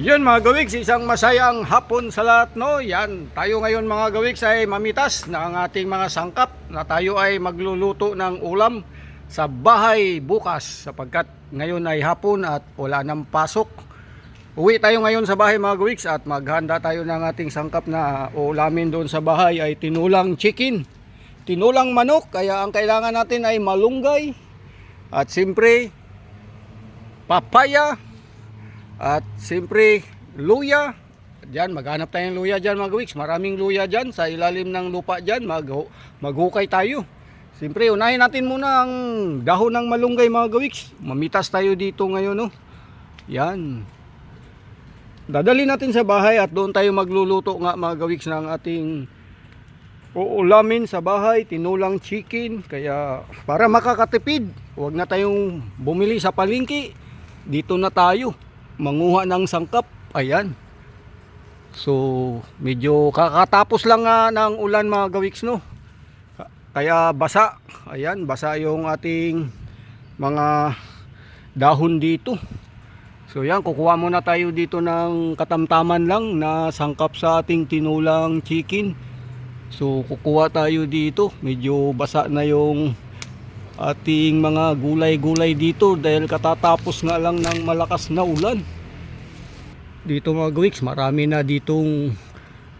Yan mga gawiks, isang masayang hapon sa lahat no. Yan, tayo ngayon mga gawiks ay mamitas na ating mga sangkap na tayo ay magluluto ng ulam sa bahay bukas sapagkat ngayon ay hapon at wala nang pasok. Uwi tayo ngayon sa bahay mga gawiks at maghanda tayo ng ating sangkap na ulamin doon sa bahay ay tinulang chicken, tinulang manok, kaya ang kailangan natin ay malunggay at siyempre papaya at siyempre, luya. Diyan, maghanap tayong luya dyan mga gawiks. Maraming luya dyan sa ilalim ng lupa dyan. Mag, maghukay tayo. Siyempre, unahin natin muna ang dahon ng malunggay mga gawiks. Mamitas tayo dito ngayon. No? Yan. Dadali natin sa bahay at doon tayo magluluto nga mga gawiks ng ating uulamin sa bahay. Tinulang chicken. Kaya para makakatipid, huwag na tayong bumili sa palingki. Dito na tayo manguha ng sangkap. Ayan. So, medyo kakatapos lang nga ng ulan mga gawiks no. Kaya basa. Ayan, basa yung ating mga dahon dito. So yan, kukuha muna tayo dito ng katamtaman lang na sangkap sa ating tinulang chicken. So kukuha tayo dito. Medyo basa na yung ating mga gulay-gulay dito dahil katatapos nga lang ng malakas na ulan. Dito mga gawiks, marami na ditong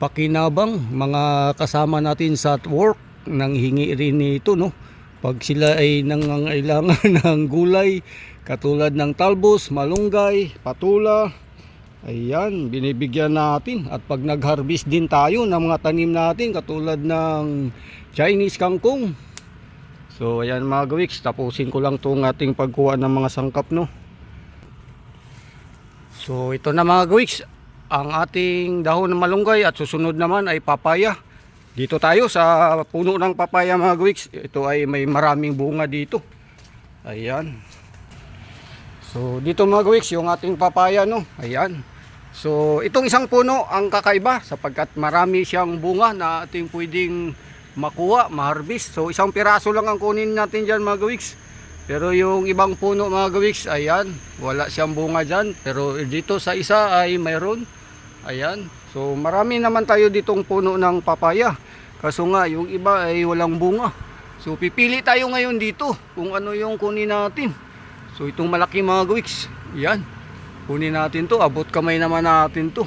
pakinabang mga kasama natin sa work nang hingi rin nito no. Pag sila ay nangangailangan ng gulay katulad ng talbos, malunggay, patula, ayan, binibigyan natin. At pag nag-harvest din tayo ng mga tanim natin katulad ng Chinese kangkong, So ayan mga gawiks, tapusin ko lang itong ating pagkuha ng mga sangkap no. So ito na mga gawiks, ang ating dahon ng malunggay at susunod naman ay papaya. Dito tayo sa puno ng papaya mga gawiks, ito ay may maraming bunga dito. Ayan. So dito mga gawiks, yung ating papaya no, ayan. So itong isang puno ang kakaiba sapagkat marami siyang bunga na ating pwedeng makuha, ma-harvest. So isang piraso lang ang kunin natin dyan mga gawiks. Pero yung ibang puno mga gawiks, ayan, wala siyang bunga dyan. Pero dito sa isa ay mayroon. Ayan. So marami naman tayo ditong puno ng papaya. Kaso nga, yung iba ay walang bunga. So pipili tayo ngayon dito kung ano yung kunin natin. So itong malaki mga gawiks, ayan. Kunin natin to, abot kamay naman natin to.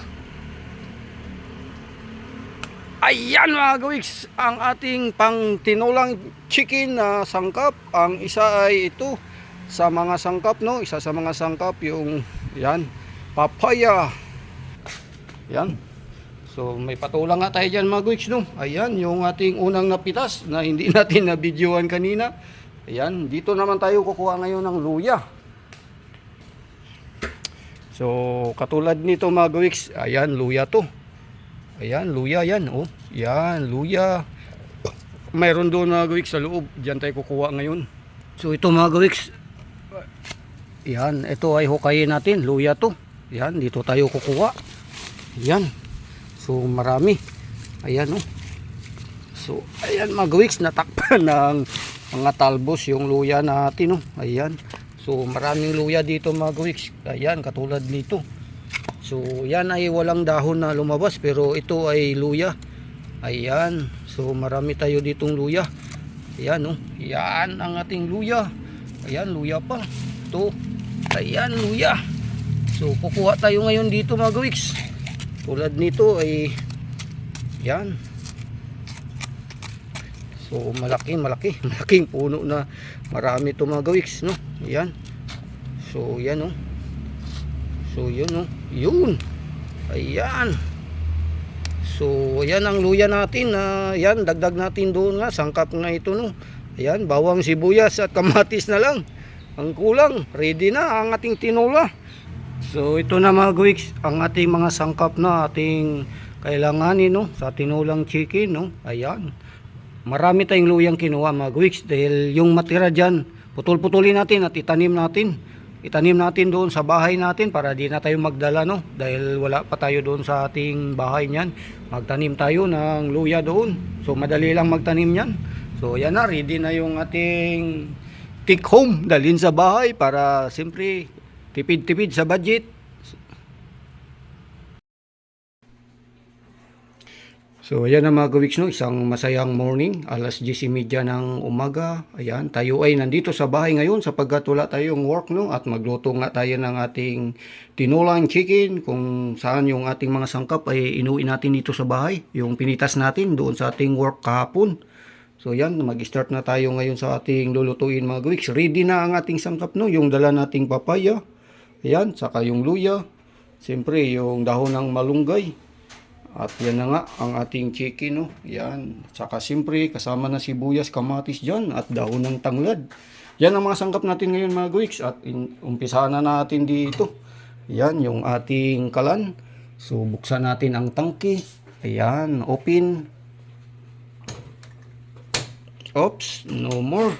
Ayan mga gawiks, ang ating pang tinulang chicken na sangkap. Ang isa ay ito sa mga sangkap no, isa sa mga sangkap yung yan, papaya. Yan. So may patulang nga tayo dyan mga gawiks no. Ayan, yung ating unang napitas na hindi natin na videoan kanina. Ayan, dito naman tayo kukuha ngayon ng luya. So katulad nito mga gawiks, ayan luya to. Ayan, luya yan. Oh, yan, luya. Mayroon doon mga gawiks sa loob. Diyan tayo kukuha ngayon. So ito mga gawiks. Yan, ito ay hukayin natin. Luya to. Yan, dito tayo kukuha. Yan. So marami. Ayan oh. So ayan mga gawiks, natakpan ng mga talbos yung luya natin oh. Ayan. So maraming luya dito mga gawiks. Ayan, katulad nito. So yan ay walang dahon na lumabas pero ito ay luya. Ayan. So marami tayo ditong luya. Ayan oh. Yan ang ating luya. Ayan luya pa. Ito. Ayan luya. So kukuha tayo ngayon dito mga gawiks. Tulad nito ay yan. So malaki malaki. Malaking puno na marami ito mga gawiks no. Ayan. So yan oh. So yun oh. Yun. Ayan. So ayan ang luya natin na yan dagdag natin doon nga sangkap nga ito no. Ayan bawang sibuyas at kamatis na lang. Ang kulang, ready na ang ating tinola. So ito na mga gawiks, ang ating mga sangkap na ating kailanganin no sa tinulang chicken no. Ayan. Marami tayong luyang kinuha mga gawiks dahil yung matira diyan, putol-putulin natin at itanim natin itanim natin doon sa bahay natin para di na tayo magdala no? Dahil wala pa tayo doon sa ating bahay niyan. Magtanim tayo ng luya doon. So madali lang magtanim niyan. So yan na ready na yung ating take home dalhin sa bahay para siyempre tipid-tipid sa budget So ayan na mga gawiks no, isang masayang morning, alas 10.30 ng umaga. Ayan, tayo ay nandito sa bahay ngayon sapagkat wala tayong work no at magluto nga tayo ng ating tinulang chicken kung saan yung ating mga sangkap ay inuwi natin dito sa bahay. Yung pinitas natin doon sa ating work kahapon. So yan, mag-start na tayo ngayon sa ating lulutuin mga gawiks. Ready na ang ating sangkap no, yung dala nating papaya. Ayan, saka yung luya. Siyempre, yung dahon ng malunggay. At yan na nga ang ating chicken, no? Yan. Tsaka siyempre, kasama na sibuyas, kamatis dyan at dahon ng tanglad. Yan ang mga sangkap natin ngayon mga guwiks. At in, umpisahan na natin dito. Yan, yung ating kalan. So, buksan natin ang tangki. Ayan, open. Oops, no more.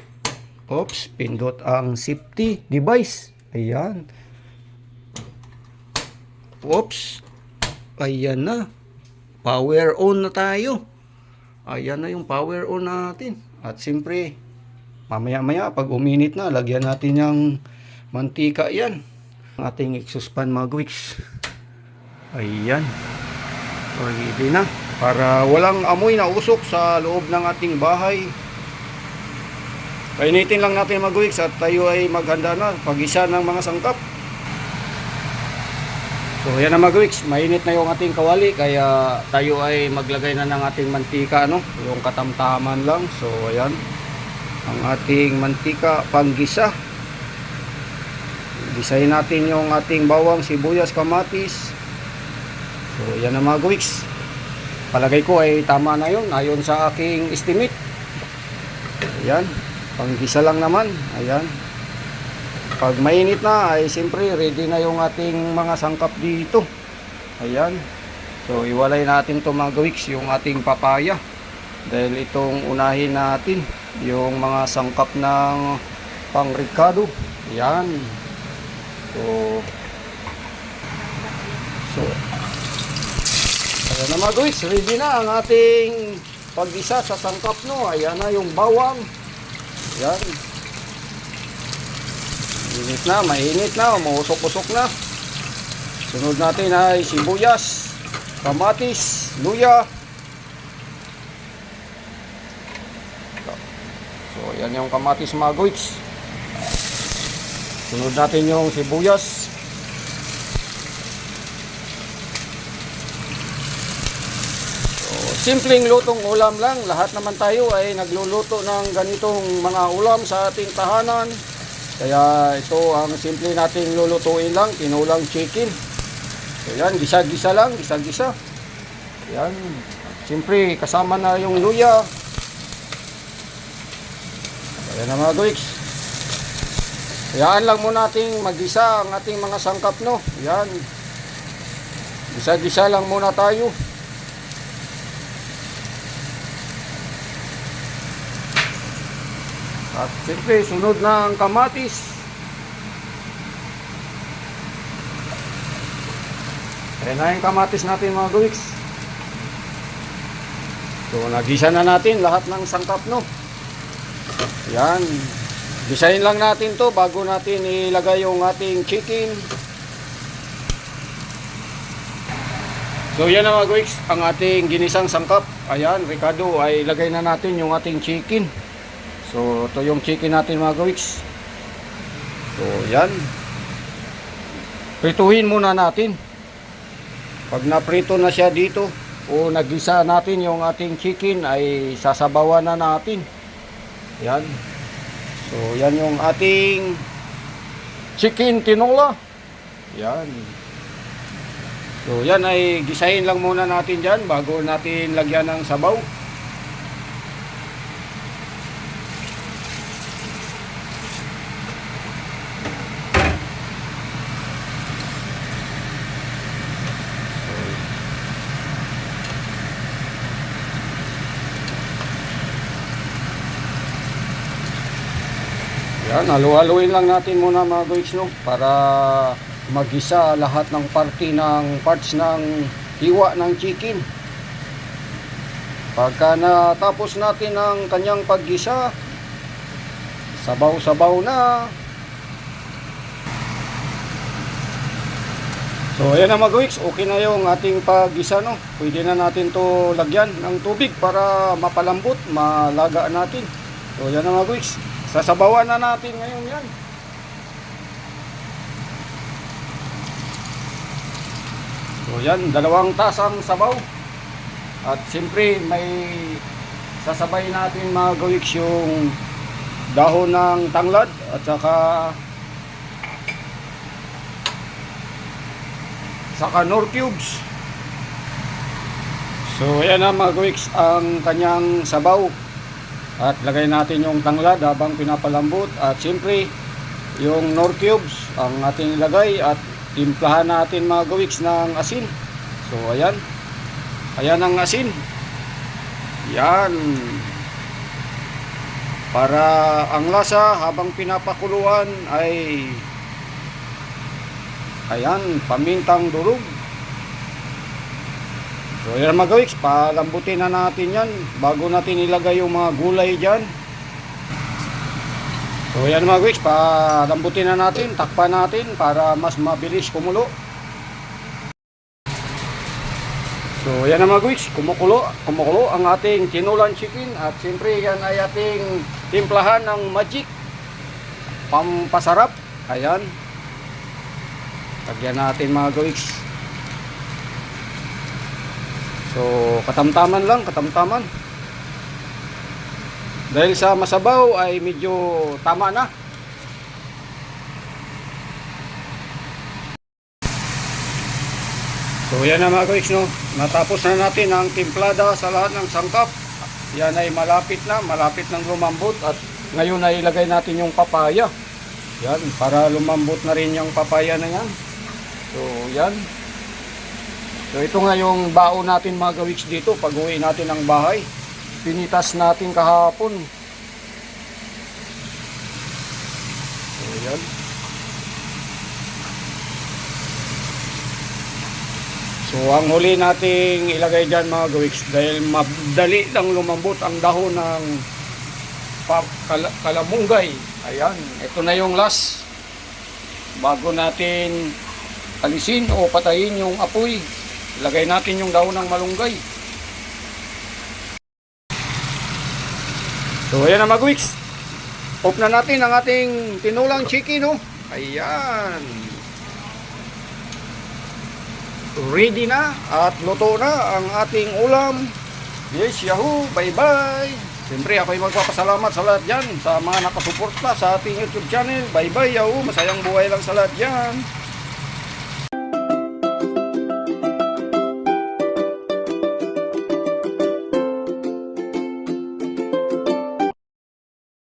Oops, pindot ang safety device. Ayan. Oops. Ayan na. Power on na tayo. Ayan na yung power on natin. At siyempre, mamaya-maya pag uminit na, lagyan natin yung mantika yan. Ang ating exhaust fan mga gwiks. Ayan. Ready na. Para walang amoy na usok sa loob ng ating bahay. Painitin lang natin gwiks at tayo ay maghanda na pag-isa ng mga sangkap. So yan na mga gwiks, mainit na yung ating kawali kaya tayo ay maglagay na ng ating mantika ano, yung katamtaman lang. So ayan, ang ating mantika panggisa. Gisahin natin yung ating bawang, sibuyas, kamatis. So yan na mga gwiks. Palagay ko ay tama na yun ayon sa aking estimate. Ayan, panggisa lang naman. Ayan. Pag mainit na ay siyempre ready na yung ating mga sangkap dito. Ayan. So iwalay natin to mga gawiks yung ating papaya. Dahil itong unahin natin yung mga sangkap ng pangrikado. Ayan. So So Ayan na mga gawiks, ready na ang ating pag-isa sa sangkap no. Ayan na yung bawang. Ayan. Init na, mainit na, umuusok-usok na. Sunod natin ay sibuyas, kamatis, luya. So, yan yung kamatis mga goits. Sunod natin yung sibuyas. So, simpleng lutong ulam lang. Lahat naman tayo ay nagluluto ng ganitong mga ulam sa ating tahanan. Kaya ito ang simple nating lulutuin lang, tinulang chicken. So gisa-gisa lang, gisa-gisa. Yan. Siyempre, kasama na yung luya. Ayan na mga guwiks. Hayaan lang muna nating magisa ang ating mga sangkap, no? Yan. Gisa-gisa lang muna tayo. At siyempre, sunod na ang kamatis. Ayan na yung kamatis natin mga guwiks. So, nagisa na natin lahat ng sangkap, no? Yan. Gisahin lang natin to bago natin ilagay yung ating chicken. So, yan na mga guwiks, ang ating ginisang sangkap. Ayan, Ricardo, ay ilagay na natin yung ating chicken. So, ito yung chicken natin mga gawiks. So, yan. Prituhin muna natin. Pag naprito na siya dito, o nagisa natin yung ating chicken, ay sasabawan na natin. Yan. So, yan yung ating chicken tinola. Yan. So, yan ay gisahin lang muna natin dyan bago natin lagyan ng sabaw. Yan, halu-haluin lang natin muna mga guys no para magisa lahat ng party ng parts ng hiwa ng chicken. Pagka natapos natin ang kanyang paggisa, sabaw-sabaw na. So ayan na mga gawiks, okay na yung ating pag-isa no. Pwede na natin to lagyan ng tubig para mapalambot, malaga natin. So ayan na mga gawiks, sasabawan na natin ngayon yan. So yan, dalawang tasang sabaw. At siyempre may sasabay natin mga gawiks yung dahon ng tanglad at saka saka nor cubes. So ayan na mga gawiks ang kanyang sabaw. At lagay natin yung tanglad habang pinapalambot at siyempre yung nor cubes ang ating ilagay at timplahan natin mga gawiks ng asin. So ayan. Ayan ang asin. Yan. Para ang lasa habang pinapakuluan ay ayan, pamintang durog. So yan mga gawiks, palambutin na natin yan bago natin ilagay yung mga gulay dyan. So yan mga gawiks, palambutin na natin, takpan natin para mas mabilis kumulo. So yan mga gawiks, kumukulo, kumukulo ang ating tinulan chicken at siyempre yan ay ating timplahan ng magic pampasarap. Ayan. Lagyan natin mga gawiks. So, katamtaman lang, katamtaman. Dahil sa masabaw ay medyo tama na. So, yan na mga guys, no? Natapos na natin ang timplada sa lahat ng sangkap. Yan ay malapit na, malapit ng lumambot at ngayon ay ilagay natin yung papaya. Yan, para lumambot na rin yung papaya na yan. So, yan. So ito nga yung baon natin mga gawiks dito pag uwi natin ng bahay. Pinitas natin kahapon. So yan. So ang huli nating ilagay dyan mga gawiks dahil madali lang lumambot ang dahon ng kal- kalamunggay. Ayan, ito na yung last. Bago natin alisin o patayin yung apoy, Lagay natin yung dahon ng malunggay. So ayan na mga weeks. Off na natin ang ating tinulang chicken no. Ayan. Ready na at luto na ang ating ulam. Yes, yahoo! Bye-bye! Siyempre ako ay magpapasalamat sa lahat dyan sa mga nakasuporta sa ating YouTube channel. Bye-bye, yahoo! Masayang buhay lang sa lahat dyan.